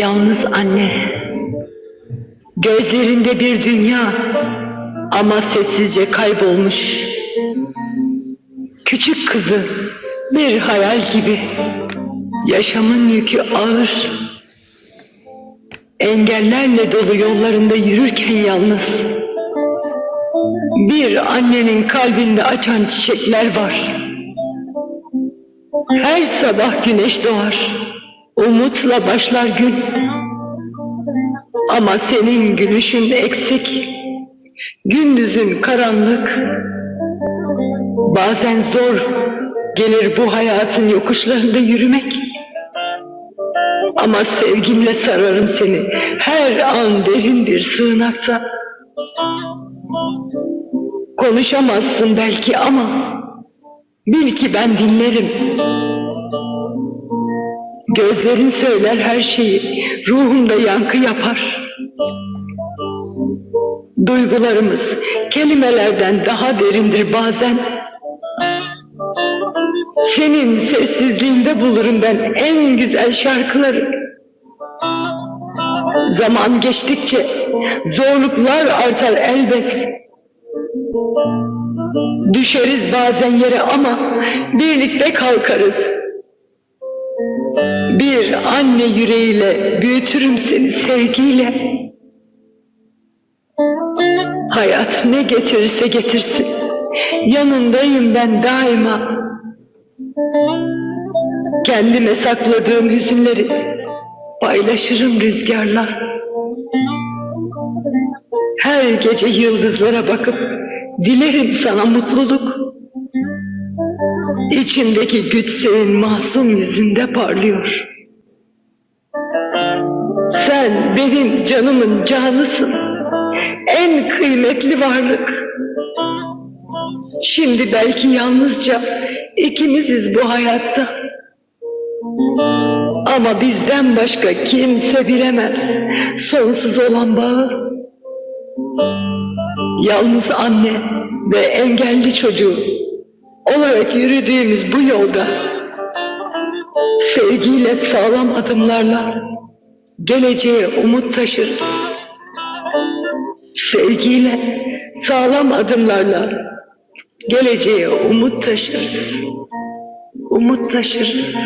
Yalnız anne. Gözlerinde bir dünya ama sessizce kaybolmuş. Küçük kızı bir hayal gibi. Yaşamın yükü ağır. Engellerle dolu yollarında yürürken yalnız. Bir annenin kalbinde açan çiçekler var. Her sabah güneş doğar. Umutla başlar gün. Ama senin gülüşün eksik. Gündüzün karanlık. Bazen zor gelir bu hayatın yokuşlarında yürümek. Ama sevgimle sararım seni her an derin bir sığınakta. Konuşamazsın belki ama bil ki ben dinlerim. Gözlerin söyler her şeyi, ruhumda yankı yapar. Duygularımız kelimelerden daha derindir bazen. Senin sessizliğinde bulurum ben en güzel şarkıları. Zaman geçtikçe zorluklar artar elbet. Düşeriz bazen yere ama birlikte kalkarız. Bir anne yüreğiyle büyütürüm seni sevgiyle. Hayat ne getirirse getirsin. Yanındayım ben daima. Kendime sakladığım hüzünleri paylaşırım rüzgarla. Her gece yıldızlara bakıp dilerim sana mutluluk. İçimdeki güç senin masum yüzünde parlıyor. Sen benim canımın canısın. En kıymetli varlık. Şimdi belki yalnızca ikimiziz bu hayatta. Ama bizden başka kimse bilemez sonsuz olan bağı. Yalnız anne ve engelli çocuğu olarak yürüdüğümüz bu yolda sevgiyle sağlam adımlarla geleceğe umut taşırız. Sevgiyle sağlam adımlarla geleceğe umut taşırız. Umut taşırız.